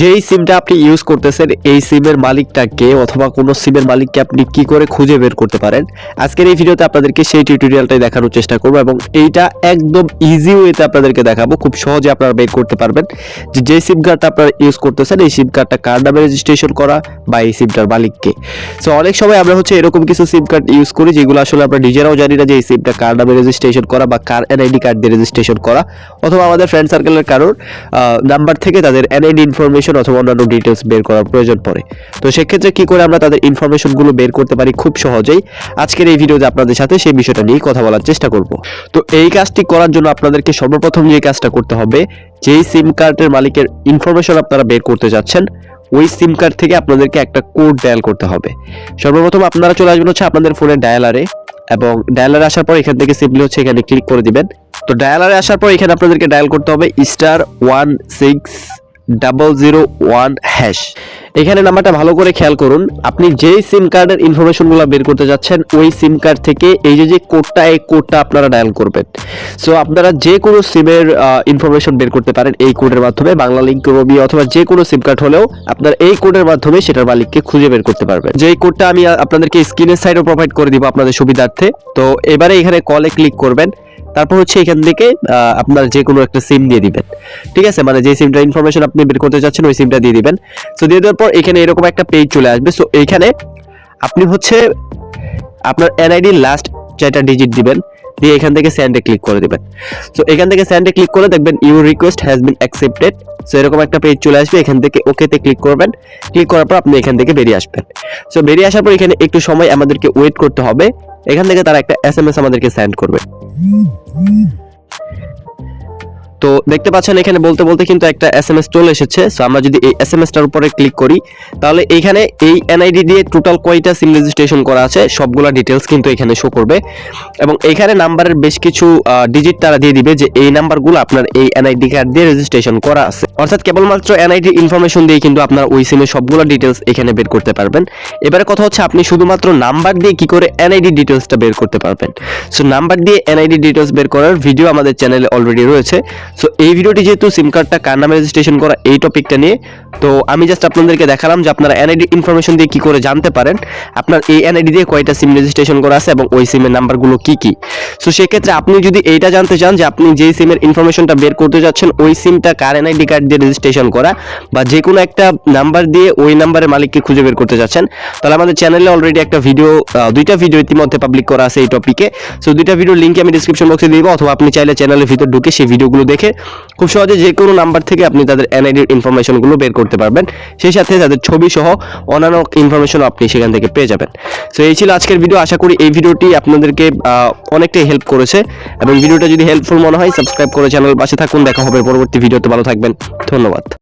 যেই সিমটা আপনি ইউজ করতেছেন, এই সিমের মালিকটাকে অথবা কোনো সিমের মালিককে আপনি কি করে খুঁজে বের করতে পারেন, আজকের এই ভিডিওতে আপনাদেরকে সেই টিউটোরিয়ালটাই দেখানোর চেষ্টা করব এবং এইটা একদম ইজি ওয়েতে আপনাদেরকে দেখাবো, খুব সহজে আপনারা বের করতে পারবেন। যে যে সিম কার্ডটা আপনারা ইউজ করতেছেন, এই সিম কার্ডটা কার নামে রেজিস্ট্রেশন করা বা এই সিমটার মালিককে। সো অনেক সময় আমরা হচ্ছে এরকম কিছু সিম কার্ড ইউজ করি, যেগুলো আসলে আমরা নিজেরাও জানি না যে এই সিমটা কার নামে রেজিস্ট্রেশন করা বা কার এনআইডি কার্ড দিয়ে রেজিস্ট্রেশন করা, অথবা আমাদের ফ্রেন্ড সার্কেলের কারোর নাম্বার থেকে তাদের এনআইডি ইনফরমেশন অথবা অন্যান্য ডিটেলস বের করার প্রয়োজন পড়ে। তো সেক্ষেত্রে কি করে আমরা তাদের ইনফরমেশনগুলো বের করতে পারি খুব সহজেই? আজকের এই ভিডিওতে আপনাদের সাথে সেই বিষয়টা নিয়ে কথা বলার চেষ্টা করব। তো এই কাজটি করার জন্য আপনাদেরকে সর্বপ্রথম যে কাজটা করতে হবে, যেই সিম কার্ডের মালিকের ইনফরমেশন আপনারা বের করতে যাচ্ছেন, ওই সিম কার্ড থেকে আপনাদেরকে একটা কোড ডায়াল করতে হবে। সর্বপ্রথম আপনারা চলে আসবেন হচ্ছে আপনাদের ফোনের ডায়ালারে এবং ডায়ালারে আসার পর এখান থেকে সিম্পলি হচ্ছে এখানে ক্লিক করে দিবেন। তো ডায়ালারে আসার পর এখানে আপনাদেরকে ডায়াল করতে হবে star one six double zero one hash এখানে নাম্বারটা ভালো করে খেয়াল করুন। আপনি যেই সিম কার্ডের ইনফরমেশনগুলো বের করতে যাচ্ছেন, ওই সিম কার্ড থেকে এই যে যে কোডটা এই কোডটা আপনারা ডায়াল করবেন। সো আপনারা যে কোনো সিমের ইনফরমেশন বের করতে পারেন এই কোডের মাধ্যমে, বাংলা লিঙ্ক রবি অথবা যে কোনো সিম কার্ড হলেও আপনার এই কোডের মাধ্যমে সেটার মালিককে খুঁজে বের করতে পারবেন। যে কোডটা আমি আপনাদেরকে স্ক্রিনের সাইডে প্রোভাইড করে দিব আপনাদের সুবিধার্থে। তো, এবারে এখানে কলে ক্লিক করবেন। তারপর হচ্ছে এখান থেকে আপনার যে কোনো একটা সিম দিয়ে দিবেন। ঠিক আছে? মানে যে সিমটা ইনফরমেশন আপনি বের করতে চাচ্ছেন, ওই সিমটা দিয়ে দিবেন। সো দিয়ে দেওয়ার পর এখানে এরকম একটা পেজ চলে আসবে। সো এইখানে আপনি হচ্ছে আপনার এনআইডি লাস্ট যেটা ডিজিট দিবেন, দিয়ে এখান থেকে স্যান্ডে ক্লিক করে দিবেন। সো এখান থেকে স্যান্ডে ক্লিক করে দেখবেন your request has been accepted so এরকম একটা পেজ চলে আসবে। এখান থেকে ওকেতে ক্লিক করবেন। ক্লিক করার পর আপনি এখান থেকে বেরিয়ে আসবেন। সো বেরিয়ে আসার পর এখানে একটু সময় আমাদেরকে ওয়েট করতে হবে। এখান থেকে তারা একটা এস আমাদেরকে সেন্ড করবে। তো দেখতে পাচ্ছেন এখানে বলতে বলতে কিন্তু একটা এস এম এস চলে এসেছে। সো আমরা যদি এই এস এম এসটার উপরে ক্লিক করি, তাহলে এইখানে এই এনআইডি দিয়ে টোটাল কয়টা সিম রেজিস্ট্রেশন করা আছে, সবগুলা ডিটেলস কিন্তু এখানে শো করবে। এবং এখানে নাম্বারের বেশ কিছু ডিজিট তারা দিয়ে দিবে যে এই নাম্বারগুলো আপনার এই এনআইডি কার্ড দিয়ে রেজিস্ট্রেশন করা আছে। অর্থাৎ কেবলমাত্র এনআইডি ইনফরমেশন দিয়ে কিন্তু আপনার ওই সিমের সবগুলো ডিটেলস এখানে বের করতে পারবেন। এবারে কথা হচ্ছে আপনি শুধুমাত্র নাম্বার দিয়ে কি করে এনআইডি ডিটেলসটা বের করতে পারবেন। সো নাম্বার দিয়ে এনআইডি ডিটেলস বের করার ভিডিও আমাদের চ্যানেলে অলরেডি রয়েছে। সো এই ভিডিওটি যেহেতু সিম কার্ডটা কার নামে রেজিস্ট্রেশন করা, এই টপিকটা নিয়ে, তো আমি জাস্ট আপনাদেরকে দেখালাম যে আপনারা এনআইডি ইনফরমেশন দিয়ে কি করে জানতে পারেন। আপনার এই এনআইডি দিয়ে কয়টা সিম রেজিস্ট্রেশন করা আছে এবং ওই সিমের নাম্বারগুলো কি কি। সো সেক্ষেত্রে আপনি যদি এইটা জানতে চান যে আপনি যেই সিমের ইনফরমেশনটা বের করতে যাচ্ছেন, ওই সিমটা কার এনআইডি কার্ড দিয়ে রেজিস্ট্রেশন করা বা যে কোনো একটা নাম্বার দিয়ে ওই নাম্বারের মালিককে খুঁজে বের করতে যাচ্ছেন, তাহলে আমাদের চ্যানেলে অলরেডি একটা ভিডিও দুইটা ভিডিও ইতিমধ্যে পাবলিক করা আছে এই টপিকে সো দুইটা ভিডিও লিঙ্ক আমি ডিসক্রিপশন বক্সে দিব, অথবা আপনি চাইলে চ্যানেলের ভিতর ঢুকে সেই ভিডিওগুলো দেখে খুব সহজে যে কোনো নাম্বার থেকে আপনি তাদের এনআইডির ইনফরমেশনগুলো বের করতে পারবেন। সেই সাথে তাদের ছবি সহ অন্যান্য ইনফরমেশন আপনি সেখান থেকে পেয়ে যাবেন। সো এই ছিল আজকের ভিডিও আশা করি এই ভিডিওটি আপনাদেরকে অনেকটাই হেল্প করেছে। এবং ভিডিওটা যদি হেল্পফুল মনে হয় সাবস্ক্রাইব করে চ্যানেল পাশে থাকুন। দেখা হবে পরবর্তী ভিডিওতে ভালো থাকবেন। ধন্যবাদ।